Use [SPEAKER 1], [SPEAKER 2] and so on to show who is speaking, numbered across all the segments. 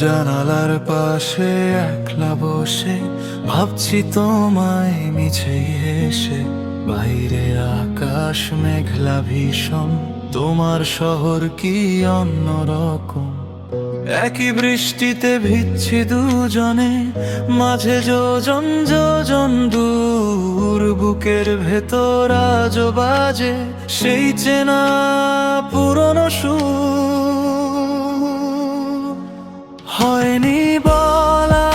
[SPEAKER 1] জানালার পাশে একলা বসে ভাবছি তোমায় মিছে হেসে। বাইরে আকাশ মেঘলা ভীষণ, তোমার শহর কি অন্যরকম একই বৃষ্টিতে ভিজছি দুজনে, মাঝে যোজন যোজন দূর, বুকের ভেতর আজ বাজে সেই চেনা পুরনো সুর। হয়নি বলা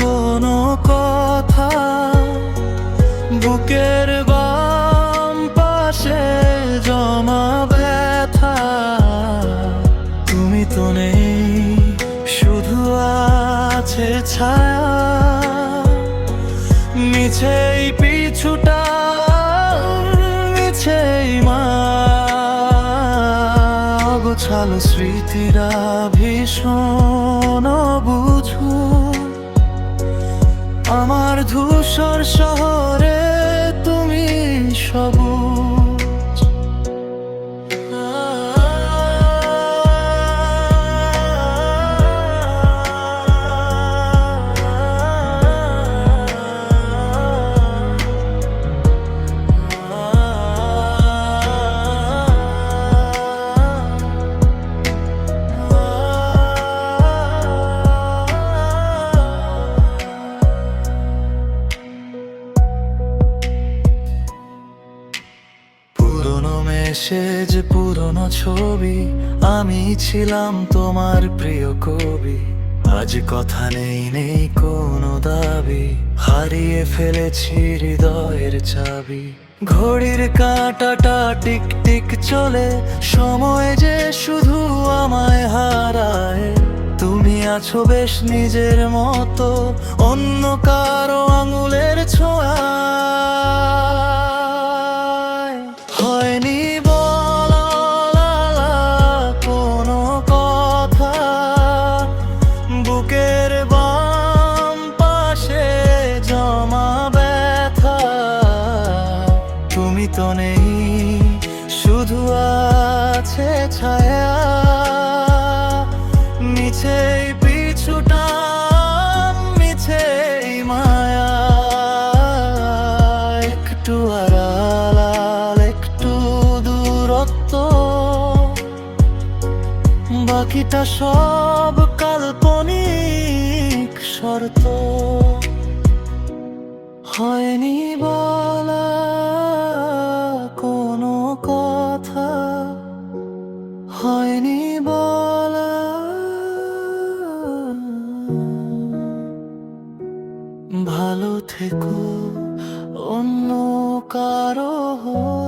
[SPEAKER 1] কোনো কথা। বুকের বাম পাশে জমা ব্যথা। তুমি তো নেই, শুধু আছে ছায়া। মিছেই পিছুটা গোছালো স্মৃতিরা ভীষণ বুঝু। আমার ধূসর শহরে তুমি সবুজ। পুরনো মেসেজ, পুরনো ছবি, আমি ছিলাম তোমার প্রিয় কবি। আজ কথা নেই নেই কোনো দাবি, হারিয়ে ফেলেছি হৃদয়ের চাবি। ঘড়ির কাঁটাটা টিক টিক চলে, সময় যে শুধু আমায় হারায়। তুমি আছো বেশ নিজের মতো, অন্য কারও আঙুলের ছোঁয়ায় তো নেই, শুধু আছে ছায়া। মিছেই পিছুটা মিছেই মায়া। একটু আড়াল, একটু দূরত্ব। বাকিটা সব কাল্পনিক শর্ত। হয়নি বলা ভালো থেকো অন্য কারও হয়ে